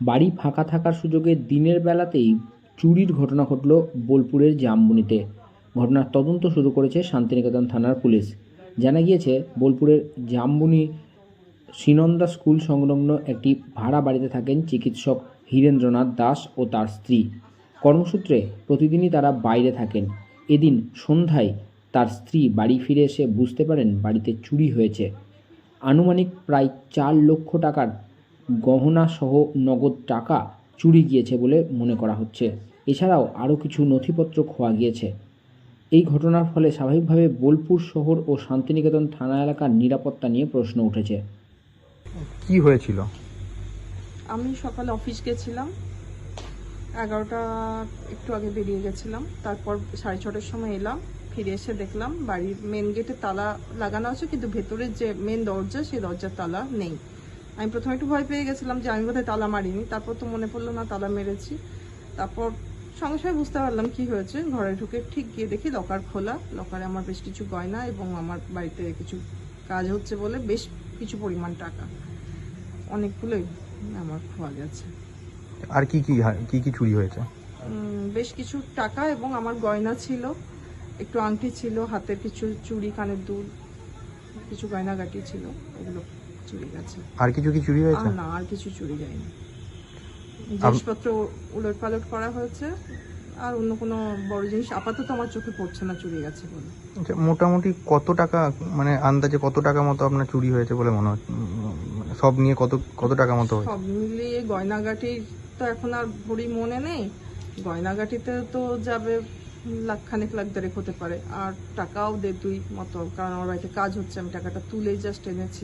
বাড়ি ফাঁকা থাকার সুযোগে দিনের বেলাতেই চুরির ঘটনা ঘটল বোলপুরের জামবনিতে। ঘটনার তদন্ত শুরু করেছে শান্তিনিকেতন থানার পুলিশ। জানা গিয়েছে, বোলপুরের জামবনি শ্রীনন্দা স্কুল সংলগ্ন একটি ভাড়া বাড়িতে থাকেন চিকিৎসক হীরেন্দ্রনাথ দাস ও তার স্ত্রী। কর্মসূত্রে প্রতিদিনই তারা বাইরে থাকেন। এদিন সন্ধ্যায় তার স্ত্রী বাড়ি ফিরে এসে বুঝতে পারেন বাড়িতে চুরি হয়েছে। আনুমানিক প্রায় চার লক্ষ টাকার গহনা সহ নগদ টাকা চুরি গিয়েছে বলে মনে করা হচ্ছে। এছাড়াও আরও কিছু নথিপত্র খোয়া গিয়েছে। এই ঘটনার ফলে স্বাভাবিকভাবে বোলপুর শহর ও শান্তিনিকেতন থানা এলাকার নিরাপত্তা নিয়ে প্রশ্ন উঠেছে। কি হয়েছিল? আমি সকালে অফিস গেছিলাম। এগারোটা একটু আগে বেরিয়ে গেছিলাম। তারপর সাড়ে ছটার সময় এলাম। ফিরে এসে দেখলাম বাড়ির মেন গেটে তালা লাগানো আছে কিন্তু ভেতরের যে মেন দরজা সেই দরজার তালা নেই। আমি প্রথমে একটু ভয় পেয়ে গেছিলাম যে আমি বোধহয় তালা মারিনি। তারপর তো মনে পড়ল না তালা মেরেছি। তারপর সঙ্গে সঙ্গে বুঝতে পারলাম কি হয়েছে। ঘরে ঢুকে ঠিক গিয়ে দেখি লকার খোলা। লকারে আমার বেশ কিছু গয়না এবং আমার বাড়িতে কিছু কাজ হচ্ছে বলে বেশ কিছু পরিমাণ টাকা। অনেকগুলোই আমার খোয়া গেছে। আর কি কি কি কি চুরি হয়েছে? বেশ কিছু টাকা এবং আমার গয়না ছিল। একটু আংটি ছিল হাতের কিছু চুড়ি কানের দুল কিছু গয়নাগাটি ছিল এগুলো চুরি গেছে। আর কিছু কি চুরি হয়েছে? আর না আর কিছু চুরি যায়নি জিনিসপত্র উলট পালট করা হয়েছে আর অন্য কোনো বড় জিনিস আপাতত আমার চোখে পড়ছে না চুরি গেছে বলে। আচ্ছা, মোটামুটি কত টাকা মানে আন্দাজে কত টাকা মতো আপনার চুরি হয়েছে বলে মনে হয় মানে সব নিয়ে কত কত টাকা মতো হয়েছে? সব মিলিয়ে গয়নাগাটি তো এখন আর ভরি মনে নেই। গয়নাগাটিতে তো যাবে লাখখানেক লাখ দেড়েক হতে পারে আর টাকাও দে দুই মতো কারণ আমার বাড়িতে কাজ হচ্ছে আমি টাকাটা তুলেই জাস্ট এনেছি।